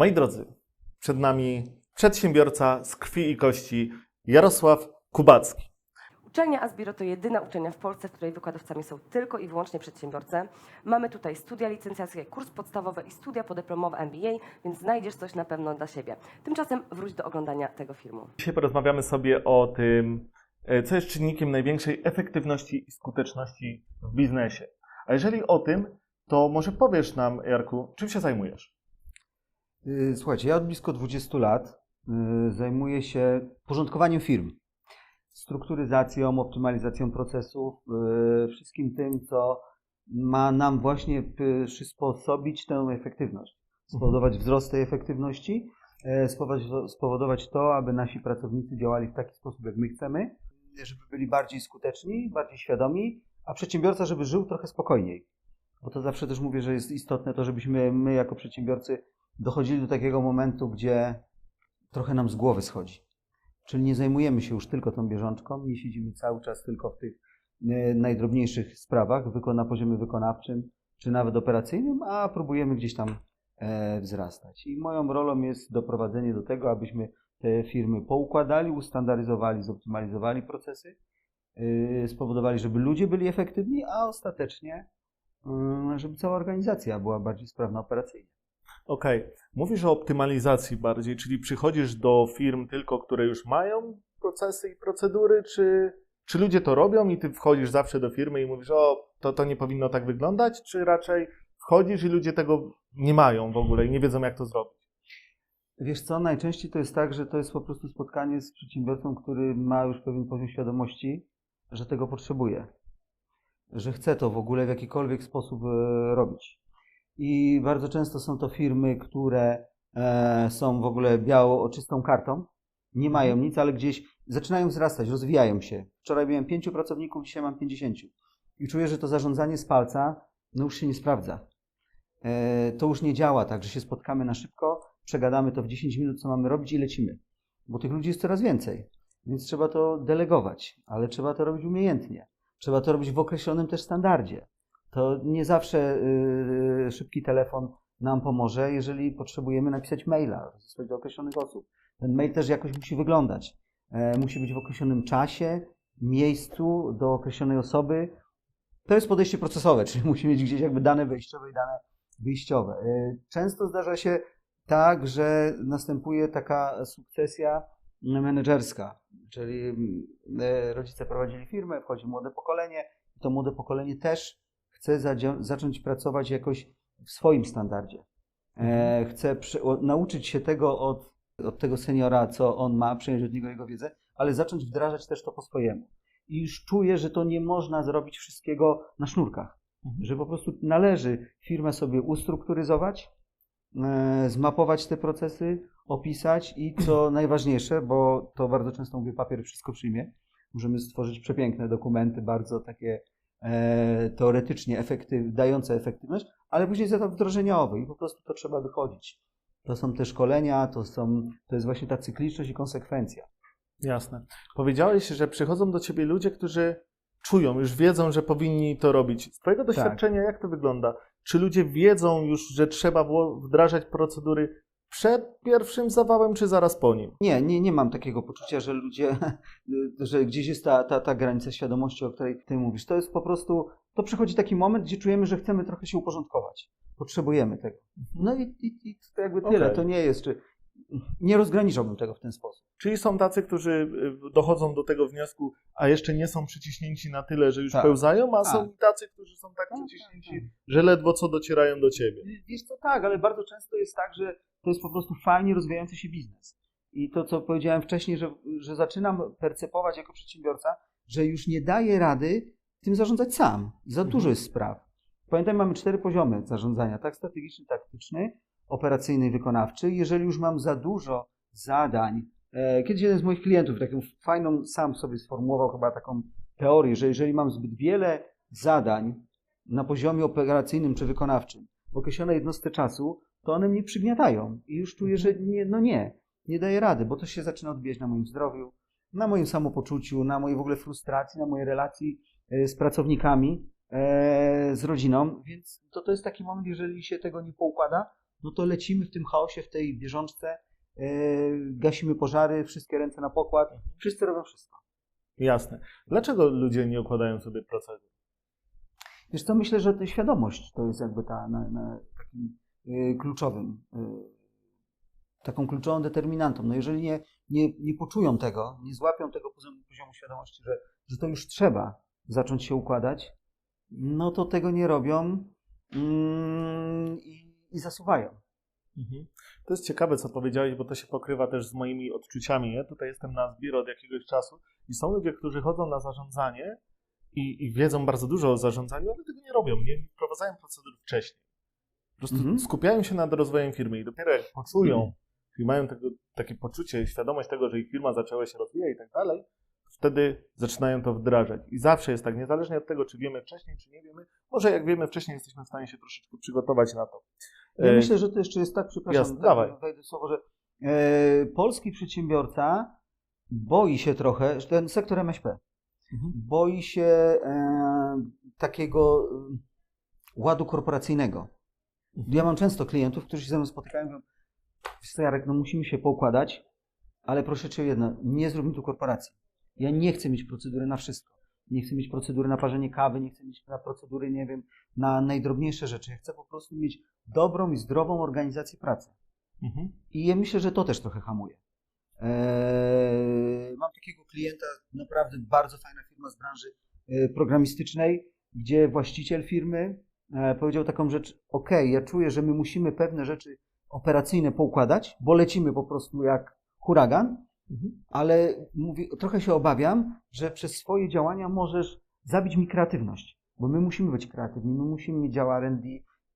Moi drodzy, przed nami przedsiębiorca z krwi i kości Jarosław Kubacki. Uczelnia Asbiro to jedyna uczelnia w Polsce, w której wykładowcami są tylko i wyłącznie przedsiębiorcy. Mamy tutaj studia licencjackie, kurs podstawowy i studia podyplomowe MBA, więc znajdziesz coś na pewno dla siebie. Tymczasem wróć do oglądania tego filmu. Dzisiaj porozmawiamy sobie o tym, e, co jest czynnikiem największej efektywności i skuteczności w biznesie. A jeżeli o tym, to może powiesz nam, Jarku, czym się zajmujesz? Y, Słuchajcie, ja od blisko 20 lat y, zajmuję się porządkowaniem firm, strukturyzacją, optymalizacją procesów, y, wszystkim tym, co ma nam właśnie przysposobić tę efektywność, spowodować wzrost tej efektywności, e, spowodować, spowodować to, aby nasi pracownicy działali w taki sposób, jak my chcemy, żeby byli bardziej skuteczni, bardziej świadomi, a przedsiębiorca, żeby żył trochę spokojniej. Bo to zawsze też mówię, że jest istotne to, żebyśmy my jako przedsiębiorcy dochodzili do takiego momentu, gdzie trochę nam z głowy schodzi. Czyli nie zajmujemy się już tylko tą bieżączką, nie siedzimy cały czas tylko w tych e, najdrobniejszych sprawach na poziomie wykonawczym czy nawet operacyjnym, a próbujemy gdzieś tam e, wzrastać. I moją rolą jest doprowadzenie do tego, abyśmy te firmy poukładali, ustandaryzowali, zoptymalizowali procesy, e, spowodowali, żeby ludzie byli efektywni, a ostatecznie, żeby cała organizacja była bardziej sprawna operacyjnie. Okej, mówisz o optymalizacji bardziej, czyli przychodzisz do firm tylko, które już mają procesy i procedury, czy, czy ludzie to robią i ty wchodzisz zawsze do firmy i mówisz, o, to, to nie powinno tak wyglądać, czy raczej wchodzisz i ludzie tego nie mają w ogóle i nie wiedzą, jak to zrobić? Wiesz co, najczęściej to jest tak, że to jest po prostu spotkanie z przedsiębiorcą, który ma już pewien poziom świadomości, że tego potrzebuje, że chce to w ogóle w jakikolwiek sposób e, robić. I bardzo często są to firmy, które e, są w ogóle biało czystą kartą, nie mają nic, ale gdzieś zaczynają wzrastać, rozwijają się. Wczoraj miałem pięciu pracowników, dzisiaj mam 50. I czuję, że to zarządzanie z palca no już się nie sprawdza. E, to już nie działa tak, że się spotkamy na szybko, przegadamy to w 10 minut, co mamy robić i lecimy. Bo tych ludzi jest coraz więcej. Więc trzeba to delegować, ale trzeba to robić umiejętnie. Trzeba to robić w określonym też standardzie. To nie zawsze yy, szybki telefon nam pomoże, jeżeli potrzebujemy napisać maila rozesłać do określonych osób. Ten mail też jakoś musi wyglądać. E, musi być w określonym czasie, miejscu, do określonej osoby. To jest podejście procesowe, czyli musi mieć gdzieś jakby dane wejściowe i dane wyjściowe. E, Często zdarza się tak, że następuje taka sukcesja menedżerska, czyli mm, e, rodzice prowadzili firmę, wchodzi młode pokolenie, to młode pokolenie też chce zadzia- zacząć pracować jakoś w swoim standardzie. E, chce przy, o, nauczyć się tego od, od tego seniora, co on ma, przyjąć od niego jego wiedzę, ale zacząć wdrażać też to po swojemu. I już czuję, że to nie można zrobić wszystkiego na sznurkach. Że po prostu należy firmę sobie ustrukturyzować, e, zmapować te procesy, opisać i co najważniejsze, bo to bardzo często mówię, papier wszystko przyjmie. Możemy stworzyć przepiękne dokumenty, bardzo takie teoretycznie efektyw, dające efektywność, ale później jest etap wdrożeniowy i po prostu to trzeba wychodzić. To są te szkolenia, to, są, to jest właśnie ta cykliczność i konsekwencja. Jasne. Powiedziałeś, że przychodzą do ciebie ludzie, którzy czują, już wiedzą, że powinni to robić. Z twojego doświadczenia, jak to wygląda? Czy ludzie wiedzą już, że trzeba wdrażać procedury przed pierwszym zawałem, czy zaraz po nim? Nie, nie, nie mam takiego poczucia, że ludzie, że gdzieś jest ta, ta, ta granica świadomości, o której ty mówisz. To jest po prostu, to przychodzi taki moment, gdzie czujemy, że chcemy trochę się uporządkować. Potrzebujemy tego. No i, i, i to jakby tyle. Okej. To nie jest, czy, nie rozgraniczałbym tego w ten sposób. Czyli są tacy, którzy y, dochodzą do tego wniosku, a jeszcze nie są przyciśnięci na tyle, że już Tak. pełzają, a są Tak. tacy, którzy są tak Tak, przyciśnięci, tak, że ledwo co docierają do ciebie. Wiesz co, tak, ale bardzo często jest tak, że to jest po prostu fajnie rozwijający się biznes. I to, co powiedziałem wcześniej, że, że zaczynam percepować jako przedsiębiorca, że już nie daję rady tym zarządzać sam. Za Mhm. dużo jest spraw. Pamiętaj, mamy cztery poziomy zarządzania, tak strategiczny, taktyczny, operacyjny i wykonawczy. Jeżeli już mam za dużo zadań, e, kiedyś jeden z moich klientów taką fajną, sam sobie sformułował chyba taką teorię, że jeżeli mam zbyt wiele zadań na poziomie operacyjnym czy wykonawczym w określonej jednostce czasu, to one mnie przygniatają i już czuję, że nie, no nie, nie daję rady, bo to się zaczyna odbijać na moim zdrowiu, na moim samopoczuciu, na mojej w ogóle frustracji, na mojej relacji e, z pracownikami, e, z rodziną, więc to, to jest taki moment, jeżeli się tego nie poukłada, no to lecimy w tym chaosie, w tej bieżączce, e, gasimy pożary, wszystkie ręce na pokład, wszyscy robią wszystko. Jasne. Dlaczego ludzie nie układają sobie procedur? Wiesz co, myślę, że to świadomość to jest jakby ta na, na takim kluczowym, y, taką kluczową determinantą. No jeżeli nie, nie, nie poczują tego, nie złapią tego poziomu, świadomości, że, że to już trzeba zacząć się układać, no to tego nie robią mm, i, i zasuwają. Mhm. To jest ciekawe, co powiedziałeś, bo to się pokrywa też z moimi odczuciami. Ja tutaj jestem na zbiór od jakiegoś czasu i są ludzie, którzy chodzą na zarządzanie i, i wiedzą bardzo dużo o zarządzaniu, ale tego nie robią, nie wprowadzają procedur wcześniej. Po prostu Mhm. skupiają się nad rozwojem firmy i dopiero jak poczują, Mhm. czyli mają tego, takie poczucie, świadomość tego, że ich firma zaczęła się rozwijać i tak dalej, wtedy zaczynają to wdrażać. I zawsze jest tak, niezależnie od tego, czy wiemy wcześniej, czy nie wiemy, może jak wiemy wcześniej, jesteśmy w stanie się troszeczkę przygotować na to. Ja E, myślę, że to jeszcze jest tak, przepraszam, Jasne, tak, dawaj. wejdę słowo, że e, polski przedsiębiorca boi się trochę, że ten sektor MŚP, Mhm. boi się e, takiego e, ładu korporacyjnego. Ja mam często klientów, którzy się ze mną spotykają i mówią, "Wiesz co, Jarek, no musimy się poukładać, ale proszę Cię jedno, nie zrób mi tu korporacji. Ja nie chcę mieć procedury na wszystko. Nie chcę mieć procedury na parzenie kawy, nie chcę mieć na procedury, nie wiem, na najdrobniejsze rzeczy. Ja chcę po prostu mieć dobrą i zdrową organizację pracy. Mhm. I ja myślę, że to też trochę hamuje. Eee, mam takiego klienta, naprawdę bardzo fajna firma z branży e, programistycznej, gdzie właściciel firmy powiedział taką rzecz: OK, ja czuję, że my musimy pewne rzeczy operacyjne poukładać, bo lecimy po prostu jak huragan, Mhm. ale mówi, trochę się obawiam, że przez swoje działania możesz zabić mi kreatywność, bo my musimy być kreatywni, my musimy mieć dział R&D,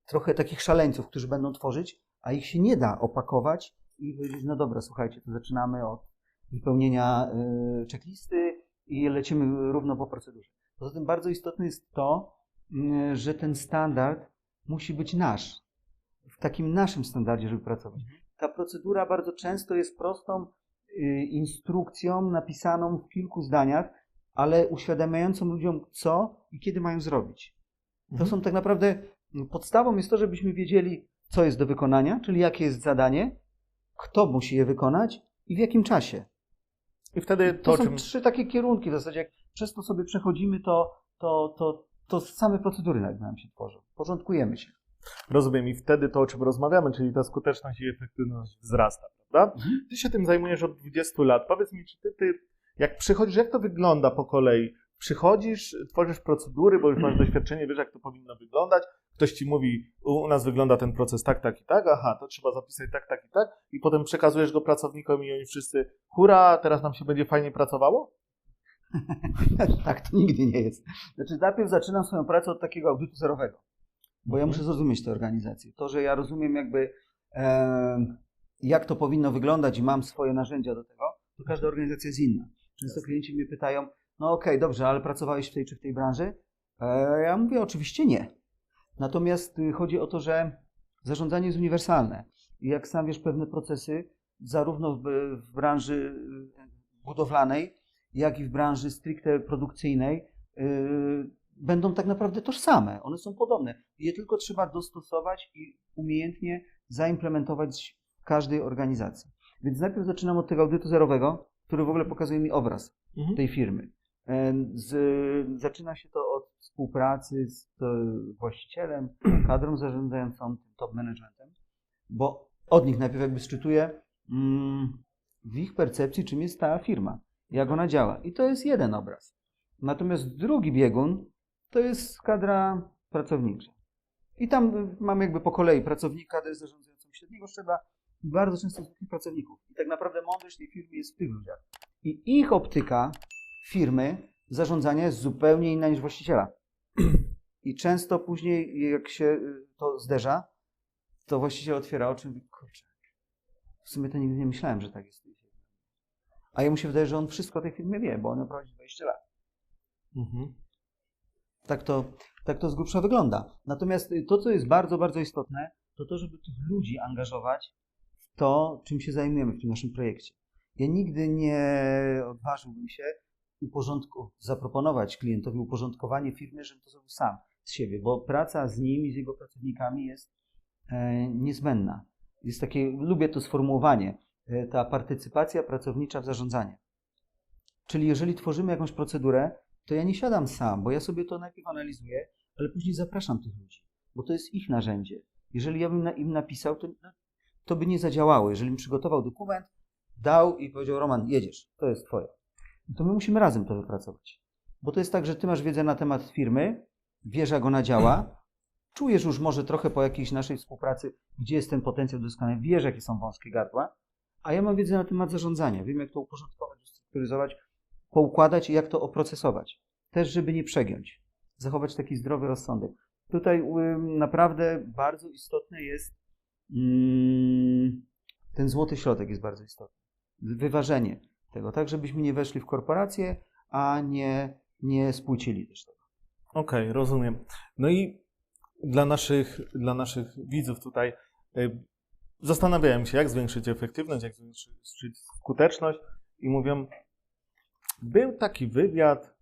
trochę takich szaleńców, którzy będą tworzyć, a ich się nie da opakować i powiedzieć, no dobra, słuchajcie, to zaczynamy od wypełnienia y, checklisty i lecimy równo po procedurze. Poza tym bardzo istotne jest to, że ten standard musi być nasz, w takim naszym standardzie, żeby pracować. Ta procedura bardzo często jest prostą y, instrukcją napisaną w kilku zdaniach, ale uświadamiającą ludziom, co i kiedy mają zrobić. To Mhm. są tak naprawdę podstawą jest to, żebyśmy wiedzieli, co jest do wykonania, czyli jakie jest zadanie, kto musi je wykonać i w jakim czasie. I wtedy To, to, są czym trzy takie kierunki w zasadzie. Jak przez to sobie przechodzimy, to, to, to, to same procedury jakby nam się tworzą. Porządkujemy się. rozumiem, i wtedy to, o czym rozmawiamy, czyli ta skuteczność i efektywność wzrasta, prawda? Mhm. Ty się tym zajmujesz od 20 lat. Powiedz mi, czy ty, ty jak przychodzisz, jak to wygląda po kolei? Przychodzisz, tworzysz procedury, bo już masz doświadczenie, wiesz, jak to powinno wyglądać. Ktoś ci mówi, u nas wygląda ten proces tak, tak i tak, aha, to trzeba zapisać tak, tak i tak, i potem przekazujesz go pracownikom i oni wszyscy, hura, teraz nam się będzie fajnie pracowało? tak, to nigdy nie jest. Znaczy, najpierw zaczynam swoją pracę od takiego audytu zerowego, bo ja Mhm. muszę zrozumieć tę organizację. To, że ja rozumiem jakby, e, jak to powinno wyglądać i mam swoje narzędzia do tego, to każda organizacja jest inna. Często klienci mnie pytają, no okej, dobrze, ale pracowałeś w tej czy w tej branży? E, ja mówię, oczywiście nie. Natomiast y, chodzi o to, że zarządzanie jest uniwersalne. I jak sam wiesz, pewne procesy, zarówno w, w branży y, budowlanej, jak i w branży stricte produkcyjnej, y, będą tak naprawdę tożsame. One są podobne. Je tylko trzeba dostosować i umiejętnie zaimplementować w każdej organizacji. Więc najpierw zaczynam od tego audytu zerowego, który w ogóle pokazuje mi obraz Mhm. tej firmy. Z, zaczyna się to od współpracy z właścicielem, kadrą zarządzającą, top managementem, bo od nich najpierw jakby szczytuję mm, w ich percepcji, czym jest ta firma, jak ona działa. I to jest jeden obraz. Natomiast drugi biegun to jest kadra pracownicza. I tam y, mamy jakby po kolei pracownik, kadrę zarządzającą średniego szczebla i bardzo często pracowników. I tak naprawdę mądrość tej firmy jest w tych ludziach. I ich optyka firmy zarządzania jest zupełnie inna niż właściciela. I często później, jak się y, to zderza, to właściciel otwiera oczy i mówi, kurczę, w sumie to nigdy nie myślałem, że tak jest. A jemu się wydaje, że on wszystko o tej firmie wie, bo on ją prowadzi 20 lat. Mhm. Tak to, tak to z grubsza wygląda. Natomiast y, to, co jest bardzo, bardzo istotne, to to, żeby tych ludzi angażować w to, czym się zajmujemy w tym naszym projekcie. Ja nigdy nie odważyłbym się uporządku, zaproponować klientowi uporządkowanie firmy, żebym to zrobił sam z siebie, bo praca z nim i z jego pracownikami jest e, niezbędna. Jest takie, lubię to sformułowanie, ta partycypacja pracownicza w zarządzanie. Czyli jeżeli tworzymy jakąś procedurę, to ja nie siadam sam, bo ja sobie to najpierw analizuję, ale później zapraszam tych ludzi, bo to jest ich narzędzie. Jeżeli ja bym im napisał, to, to by nie zadziałało. Jeżeli bym przygotował dokument, dał i powiedział, Roman, jedziesz, to jest twoje. To my musimy razem to wypracować. Bo to jest tak, że ty masz wiedzę na temat firmy, wiesz jak ona działa, czujesz już może trochę po jakiejś naszej współpracy, gdzie jest ten potencjał do doskonalenia, wiesz jakie są wąskie gardła, a ja mam wiedzę na temat zarządzania, wiem jak to uporządkować, ustrukturyzować, poukładać i jak to oprocesować. Też, żeby nie przegiąć, zachować taki zdrowy rozsądek. Tutaj naprawdę bardzo istotne jest mm, ten złoty środek jest bardzo istotny. Wyważenie tego, tak żebyśmy nie weszli w korporację, a nie, nie spłycili też tego. Okej, rozumiem. No i dla naszych, dla naszych widzów tutaj y, zastanawiałem się, jak zwiększyć efektywność, jak zwiększyć skuteczność i mówią, był taki wywiad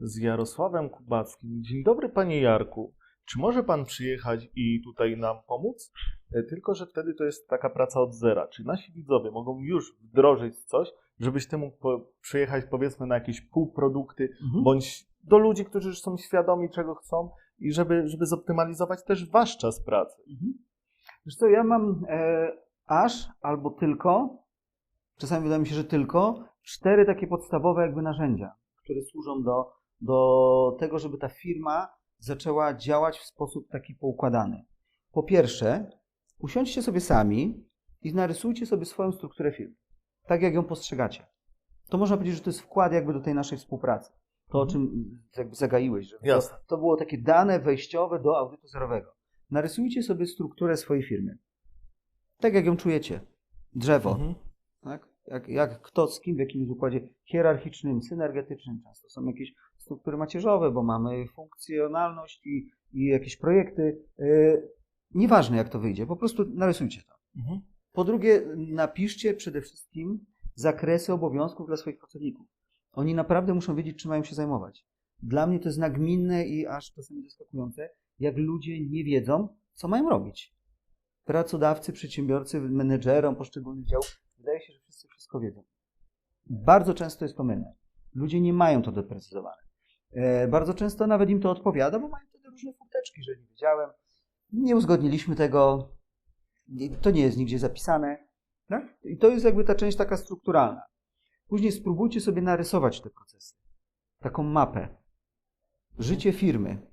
z Jarosławem Kubackim. Dzień dobry, panie Jarku. Czy może pan przyjechać i tutaj nam pomóc? Y, Tylko, że wtedy to jest taka praca od zera. Czy nasi widzowie mogą już wdrożyć coś, żebyś ty mógł po, przyjechać powiedzmy na jakieś półprodukty, bądź do ludzi, którzy już są świadomi, czego chcą i żeby, żeby zoptymalizować też wasz czas pracy. Mhm. Wiesz co, ja mam e, aż albo tylko, czasami wydaje mi się, że tylko, cztery takie podstawowe jakby narzędzia, które służą do, do tego, żeby ta firma zaczęła działać w sposób taki poukładany. Po pierwsze, usiądźcie sobie sami i narysujcie sobie swoją strukturę firmy, tak jak ją postrzegacie. To można powiedzieć, że to jest wkład jakby do tej naszej współpracy. To, o czym jakby zagaiłeś, że to, to było takie dane wejściowe do audytu zerowego. Narysujcie sobie strukturę swojej firmy. Tak jak ją czujecie. Drzewo. Mhm. Tak? Jak, jak kto z kim, w jakimś układzie hierarchicznym, synergetycznym. Często są jakieś struktury macierzowe, bo mamy funkcjonalność i, i jakieś projekty. Yy, nieważne jak to wyjdzie, po prostu narysujcie to. Mhm. Po drugie, napiszcie przede wszystkim zakresy obowiązków dla swoich pracowników. Oni naprawdę muszą wiedzieć, czym mają się zajmować. Dla mnie to jest nagminne i aż czasami zaskakujące, jak ludzie nie wiedzą, co mają robić. Pracodawcy, przedsiębiorcy, menedżerom poszczególnych działów, wydaje się, że wszyscy wszystko wiedzą. Bardzo często jest to mylne. Ludzie nie mają to doprecyzowane. E, bardzo często nawet im to odpowiada, bo mają wtedy różne furteczki, że nie wiedziałem, nie uzgodniliśmy tego, to nie jest nigdzie zapisane. Tak? I to jest jakby ta część taka strukturalna. Później spróbujcie sobie narysować te procesy. Taką mapę. Życie firmy.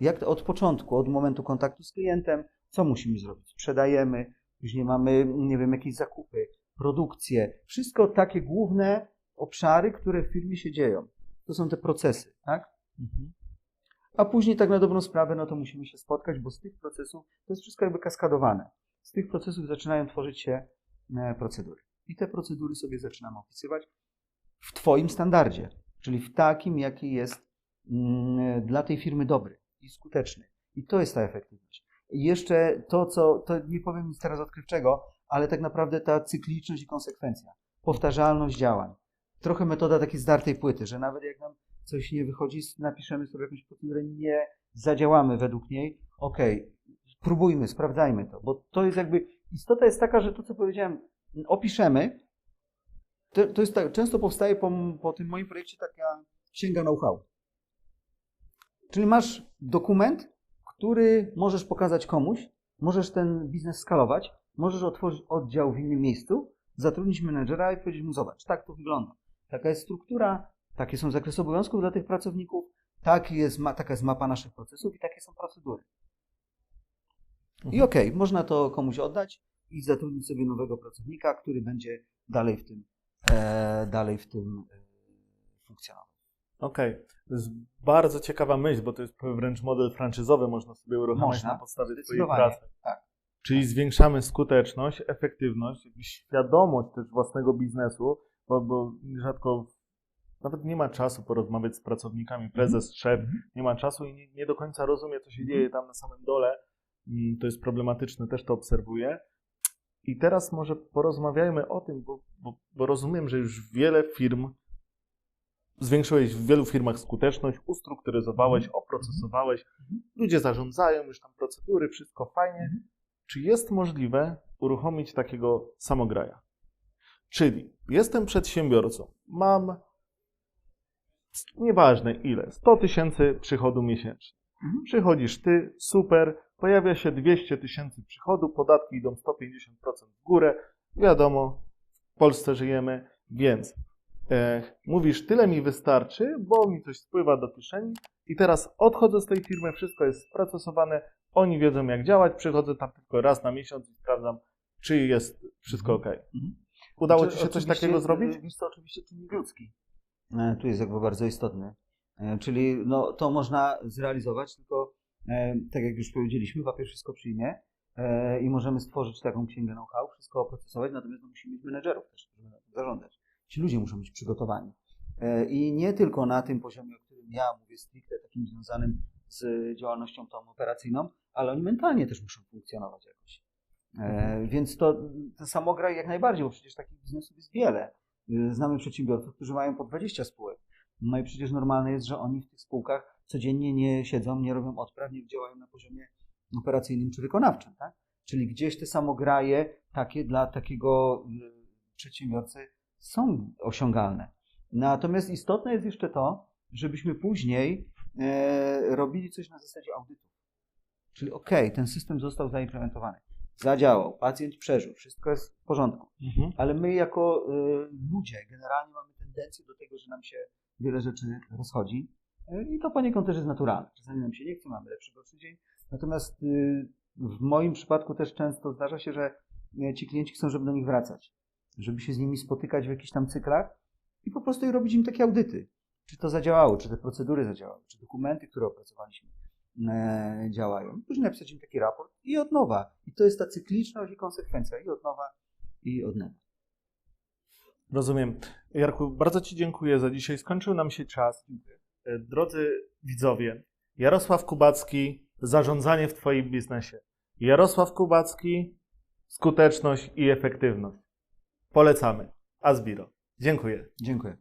Jak to od początku, od momentu kontaktu z klientem, co musimy zrobić? Sprzedajemy, później mamy, nie wiem, jakieś zakupy, produkcję. Wszystko takie główne obszary, które w firmie się dzieją. To są te procesy, tak? Mhm. A później tak na dobrą sprawę, no to musimy się spotkać, bo z tych procesów, to jest wszystko jakby kaskadowane. Z tych procesów zaczynają tworzyć się e, procedury. I te procedury sobie zaczynamy opisywać w Twoim standardzie, czyli w takim, jaki jest mm, dla tej firmy dobry i skuteczny. I to jest ta efektywność. I jeszcze to, co, to nie powiem nic teraz odkrywczego, ale tak naprawdę ta cykliczność i konsekwencja, powtarzalność działań. Trochę metoda takiej zdartej płyty, że nawet jak nam coś nie wychodzi, napiszemy sobie jakąś procedurę, nie zadziałamy według niej, okej, próbujmy, sprawdzajmy to, bo to jest jakby, istota jest taka, że to, co powiedziałem, opiszemy, to, to jest tak, często powstaje po, po tym moim projekcie taka księga know-how. Czyli masz dokument, który możesz pokazać komuś, możesz ten biznes skalować, możesz otworzyć oddział w innym miejscu, zatrudnić menedżera i powiedzieć mu, zobacz, tak to wygląda. Taka jest struktura, takie są zakresy obowiązków dla tych pracowników, tak jest, taka jest mapa naszych procesów i takie są procedury. I Mhm. okej, można to komuś oddać i zatrudnić sobie nowego pracownika, który będzie dalej w tym, e, dalej w tym e, funkcjonował. Okej, to jest bardzo ciekawa myśl, bo to jest wręcz model franczyzowy, można sobie uruchamiać Można, na podstawie Twojej zdecydowanie, pracy. tak. Czyli zwiększamy skuteczność, efektywność, świadomość też własnego biznesu, bo, bo rzadko nawet nie ma czasu porozmawiać z pracownikami, prezes, szef, nie ma czasu i nie, nie do końca rozumie, co się dzieje tam na samym dole. Mm, To jest problematyczne, też to obserwuję. I teraz może porozmawiajmy o tym, bo, bo, bo rozumiem, że już wiele firm, zwiększyłeś w wielu firmach skuteczność, ustrukturyzowałeś, oprocesowałeś, ludzie zarządzają już tam procedury, wszystko fajnie. czy jest możliwe uruchomić takiego samograja? Czyli jestem przedsiębiorcą, mam nieważne ile, 100 tysięcy przychodu miesięcznie. Mhm. Przychodzisz ty, super, pojawia się 200 tysięcy przychodu, podatki idą 150% w górę. Wiadomo, w Polsce żyjemy, więc e, mówisz, tyle mi wystarczy, bo mi coś spływa do kieszeni i teraz odchodzę z tej firmy, wszystko jest sprocesowane, oni wiedzą jak działać, przychodzę tam tylko raz na miesiąc i sprawdzam, czy jest wszystko ok. Mhm. Udało Znaczy, Ci się coś takiego zrobić? e, Wiesz co, oczywiście czynnik ludzki. E, Tu jest jakby bardzo istotny. E, Czyli no, to można zrealizować, tylko tak jak już powiedzieliśmy, papier wszystko przyjmie i możemy stworzyć taką księgę know-how, wszystko oprocesować, natomiast no, musimy mieć menedżerów też, tym zarządzać. Ci ludzie muszą być przygotowani. E, I nie tylko na tym poziomie, o którym ja mówię, stricte takim związanym z działalnością tą operacyjną, ale oni mentalnie też muszą funkcjonować jakoś. E, Więc to, to samograj jak najbardziej, bo przecież takich biznesów jest wiele. Y, Znamy przedsiębiorców, którzy mają po 20 spółek. No i przecież normalne jest, że oni w tych spółkach codziennie nie siedzą, nie robią odpraw, nie działają na poziomie operacyjnym czy wykonawczym. Tak? Czyli gdzieś te samograje takie dla takiego y, przedsiębiorcy są osiągalne. Natomiast istotne jest jeszcze to, żebyśmy później e, robili coś na zasadzie audytów. Czyli ok, ten system został zaimplementowany, zadziałał, pacjent przeżył, wszystko jest w porządku Mhm. ale my jako y, ludzie generalnie mamy tendencję do tego, że nam się wiele rzeczy rozchodzi y, i to poniekąd też jest naturalne. Czasami nam się nie chce, mamy lepszy, gorszy dzień. Natomiast y, w moim przypadku też często zdarza się, że y, ci klienci chcą, żeby do nich wracać, żeby się z nimi spotykać w jakichś tam cyklach i po prostu robić im takie audyty. Czy to zadziałało, czy te procedury zadziałały, czy dokumenty, które opracowaliśmy e, działają. Później napisać im taki raport i od nowa. I to jest ta cykliczność i konsekwencja i od nowa, i od nowa. Rozumiem. Jarku, bardzo Ci dziękuję za dzisiaj. Skończył nam się czas. E, Drodzy widzowie, Jarosław Kubacki, zarządzanie w Twoim biznesie. Jarosław Kubacki, skuteczność i efektywność. Polecamy. Asbiro. Dziękuję. Dziękuję.